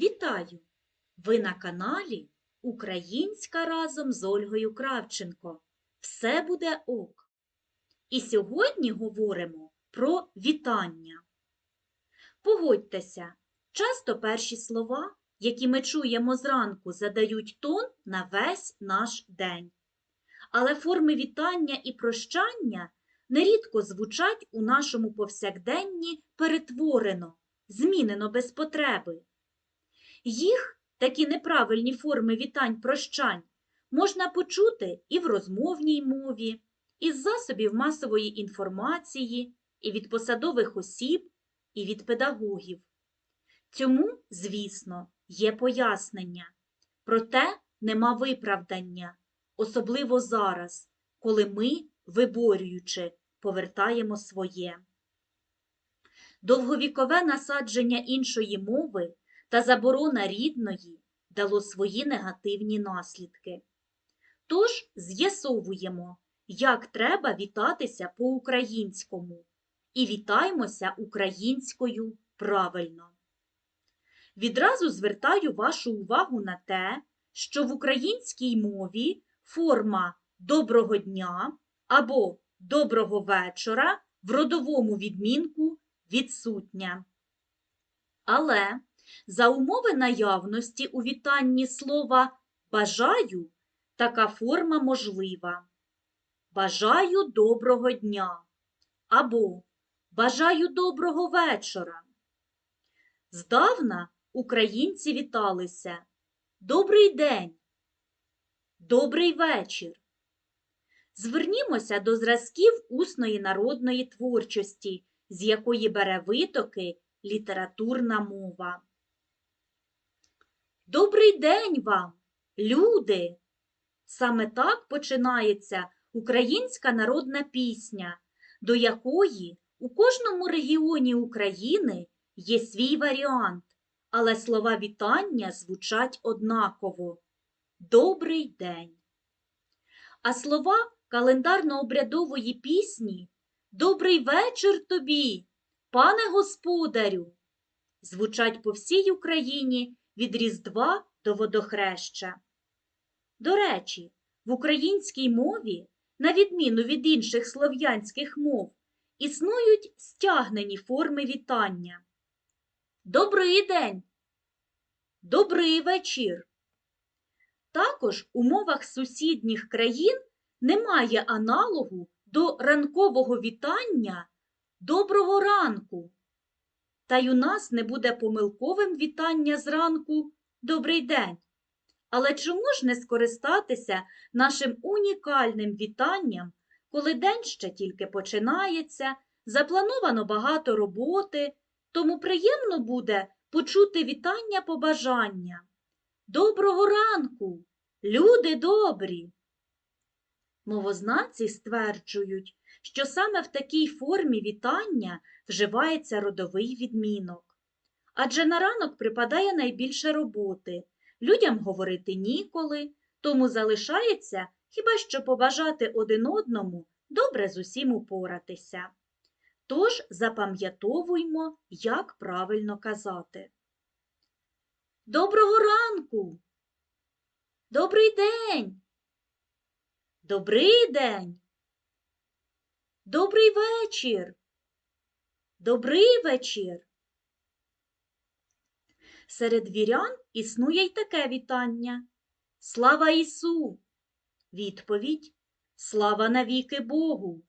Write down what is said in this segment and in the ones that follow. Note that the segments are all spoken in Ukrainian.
Вітаю! Ви на каналі Українська разом з Ольгою Кравченко. Все буде ок. І сьогодні говоримо про вітання. Погодьтеся, часто перші слова, які ми чуємо зранку, задають тон на весь наш день. Але форми вітання і прощання нерідко звучать у нашому повсякденні перетворено, змінено без потреби. Їх, такі неправильні форми вітань прощань, можна почути і в розмовній мові, із засобів масової інформації, і від посадових осіб, і від педагогів. Цьому, звісно, є пояснення, проте нема виправдання, особливо зараз, коли ми, виборюючи, повертаємо своє. Довговікове насадження іншої мови та заборона рідної дало свої негативні наслідки. Тож з'ясовуємо, як треба вітатися по-українському і вітаймося українською правильно. Відразу звертаю вашу увагу на те, що в українській мові форма доброго дня або доброго вечора в родовому відмінку відсутня. Але за умови наявності у вітанні слова бажаю така форма можлива. Бажаю доброго дня або Бажаю доброго вечора. Здавна українці віталися Добрий день, добрий вечір. Звернімося до зразків усної народної творчості, з якої бере витоки літературна мова. Добрий день вам, люди! Саме так починається українська народна пісня, до якої у кожному регіоні України є свій варіант, але слова вітання звучать однаково Добрий день. А слова календарно-обрядової пісні Добрий вечір тобі, пане господарю, звучать по всій Україні від Різдва до водохреща. До речі, в українській мові, на відміну від інших слов'янських мов, існують стягнені форми вітання. Добрий день! Добрий вечір! Також у мовах сусідніх країн немає аналогу до ранкового вітання Доброго ранку. Та й у нас не буде помилковим вітання зранку Добрий день. Але чому ж не скористатися нашим унікальним вітанням, коли день ще тільки починається, заплановано багато роботи, тому приємно буде почути вітання побажання. Доброго ранку, люди добрі! Мовознавці стверджують, що саме в такій формі вітання вживається родовий відмінок. Адже на ранок припадає найбільше роботи, людям говорити ніколи, тому залишається хіба що побажати один одному добре з усім упоратися. Тож запам'ятовуймо, як правильно казати. Доброго ранку! Добрий день! Добрий день! Добрий вечір! Добрий вечір! Серед вірян існує й таке вітання. Слава Ісу! Відповідь Слава навіки Богу!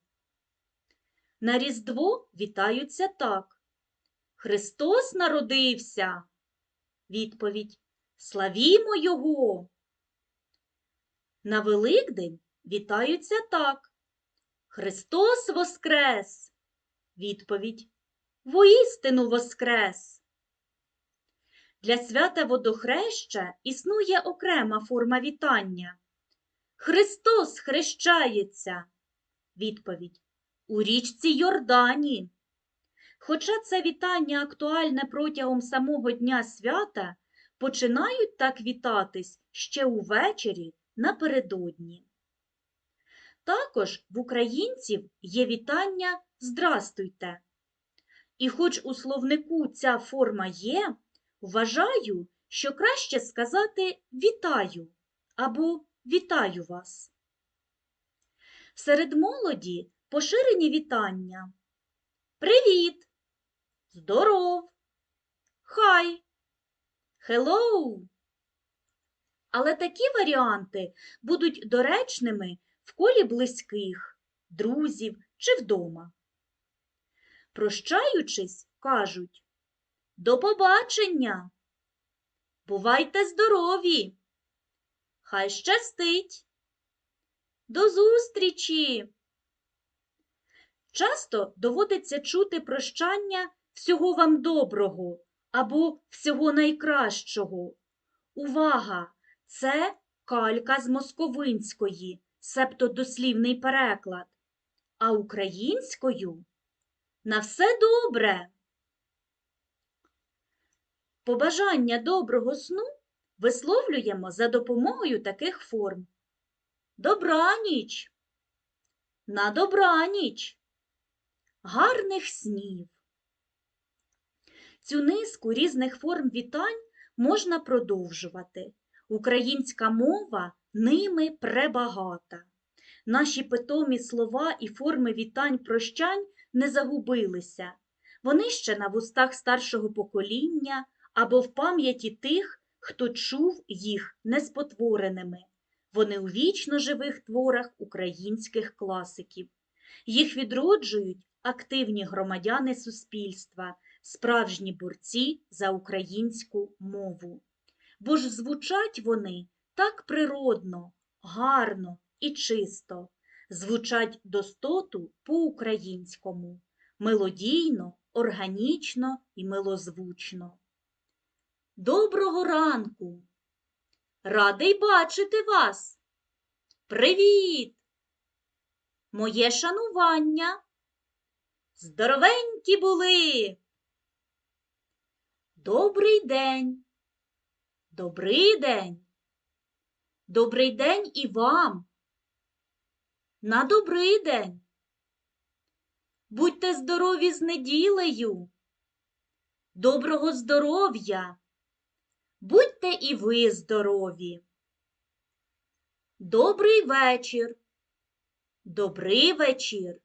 На Різдво вітаються так. Христос народився. Відповідь Славімо Його! На Великдень вітаються так. Христос Воскрес! Відповідь Воістину Воскрес! Для свята водохреща існує окрема форма вітання. Христос хрещається. Відповідь У річці Йордані. Хоча це вітання актуальне протягом самого дня свята, починають так вітатись ще увечері напередодні. Також в українців є вітання Здрастуйте. І хоч у словнику ця форма є, вважаю, що краще сказати вітаю або вітаю вас. Серед молоді поширені вітання Привіт! Здоров! Хай! Hello! Але такі варіанти будуть доречними в колі близьких, друзів чи вдома. Прощаючись, кажуть До побачення! Бувайте здорові! Хай щастить! До зустрічі! Часто доводиться чути прощання всього вам доброго або всього найкращого. Увага! Це калька з московинської, себто дослівний переклад, а українською на все добре. Побажання доброго сну висловлюємо за допомогою таких форм. Добраніч! На добраніч! Гарних снів! Цю низку різних форм вітань можна продовжувати. Українська мова ними пребагата. Наші питомі слова і форми вітань прощань не загубилися. Вони ще на вустах старшого покоління або в пам'яті тих, хто чув їх неспотвореними. Вони у вічно живих творах українських класиків. Їх відроджують активні громадяни суспільства, справжні борці за українську мову. Бо ж звучать вони так природно, гарно і чисто, звучать достоту по-українському, мелодійно, органічно і милозвучно. Доброго ранку! Радий бачити вас! Привіт! Моє шанування! Здоровенькі були! Добрий день! Добрий день! Добрий день і вам! На добрий день! Будьте здорові з неділею! Доброго здоров'я! Будьте і ви здорові! Добрий вечір! Добрий вечір!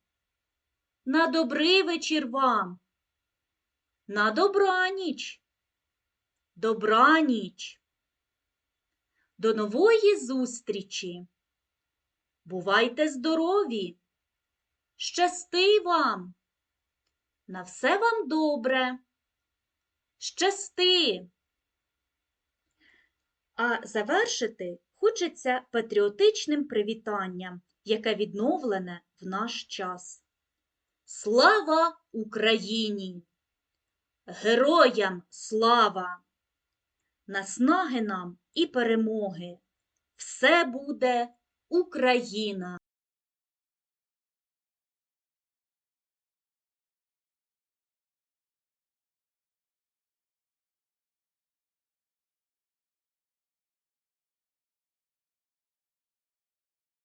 На добрий вечір вам! На добраніч! Добраніч! До нової зустрічі! Бувайте здорові! Щасти вам! На все вам добре! Щасти! А завершити хочеться патріотичним привітанням, яке відновлене в наш час. Слава Україні! Героям слава! Наснаги нам і перемоги! Все буде Україна!